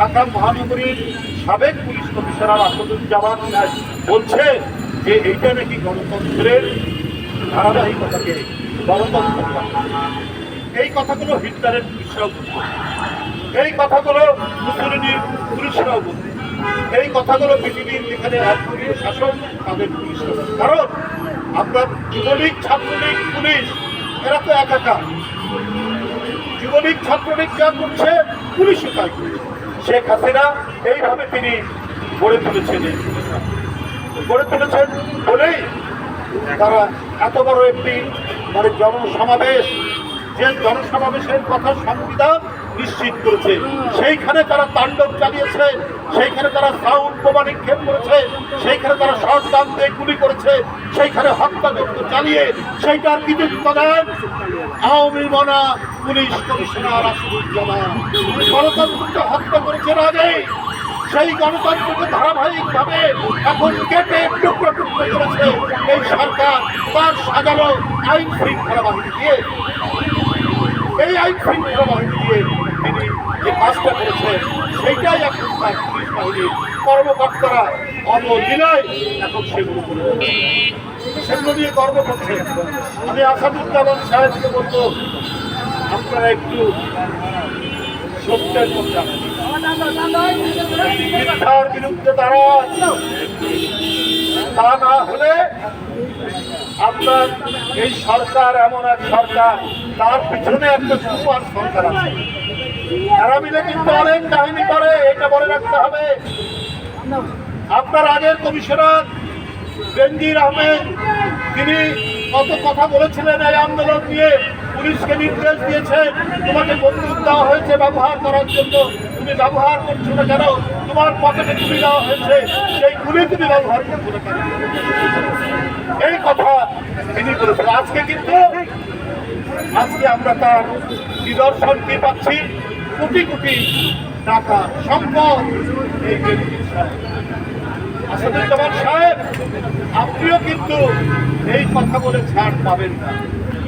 ঢাকা মহানগরীর সাবেক police commissioner Asaduzzaman বলছে যে এইটা নাকি গণতন্ত্রের ধারাবাহিকতাকে গণতন্ত্র এই কথাগুলো হিটলারের পুলিশরাও বলছে। এই কথাগুলো মুসলিনীর পুলিশরাও বলছে। এই কথাগুলো পৃথিবীর যেখানে একগুলির শাসন, তাদের পুলিশ কারণ আপনার যুবলীগ, ছাত্রলীগ, পুলিশ, এরা তো একাকার যুবলীগ, ছাত্রলীগ যা করছে, পুলিশও তাই করছে। শেখ হাসিনা, এইভাবে তিনি গড়ে তুলেছেন। গড়ে তুলেছেন বলেই তারা এত বড় একটি মানে জনসমাবেশ যে জনসমাবেশের কথা সংবিধান নিশ্চিত করেছে, সেইখানে তারা তাণ্ডব চালিয়েছে, সেইখানে তারা সাউন্ড বোমা নিক্ষেপ করেছে, সেইখানে তারা শর্ট গান দিয়ে গুলি করেছে, সেইখানে হত্যা হত্যাযজ্ঞ চালিয়ে সেইটার কৃতিত্ব দেন আওয়ামী মনা পুলিশ কমিশনার আসাদুজ্জামান। গণতন্ত্রকে হত্যা করেছেন আগেই সেই গণতন্ত্রকে ধারাবাহিকভাবে এখন কেটে টুকরো টুকরো করেছে এই সরকার, তার সাজানো আইন শৃঙ্খলা বাহিনী দিয়ে এই আইন শৃঙ্খলা তিনি যে কাজটা করেছেন, সেইটাই এখন তার পুলিশ বাহিনীর কর্মকর্তারা অবলীলায় এখন সেগুলো করে। সেগুলো নিয়ে কর্ম করছে আমি আসাদুজ্জামান সাহেবকে বলব, আপনারা একটু সত্যের আসুন। মিথ্যার বিরুদ্ধে দাঁড়ান তা না হলে আপনার এই সরকার, এমন এক সরকার, তার পিছনে একটা সুপার সরকার আছে। এরা মিলে কিন্তু অনেক কাহিনী করে, এটা মনে রাখতে হবে। আপনার আগের কমিশনার বেনজির আহমেদ, তিনি কত কথা বলেছিলেন এই আন্দোলন নিয়ে, পুলিশকে নির্দেশ দিয়েছেন, তোমাকে বন্দুক দেওয়া হয়েছে ব্যবহার করার জন্য। তুমি ব্যবহার করছ না কেন? তোমার পকেটে গুলি দেওয়া হয়েছে, সেই গুলি তুমি ব্যবহার করছ না কেন? এই কথা তিনি বলেছেন। আজকে কিন্তু, আজকে আমরা তার নিদর্শন কি পাচ্ছি? কোটি কোটি টাকা সম্পদ। এই আসাদুজ্জামান সাহেব, আপনিও কিন্তু এই কথা বলে ছাড় পাবেন না।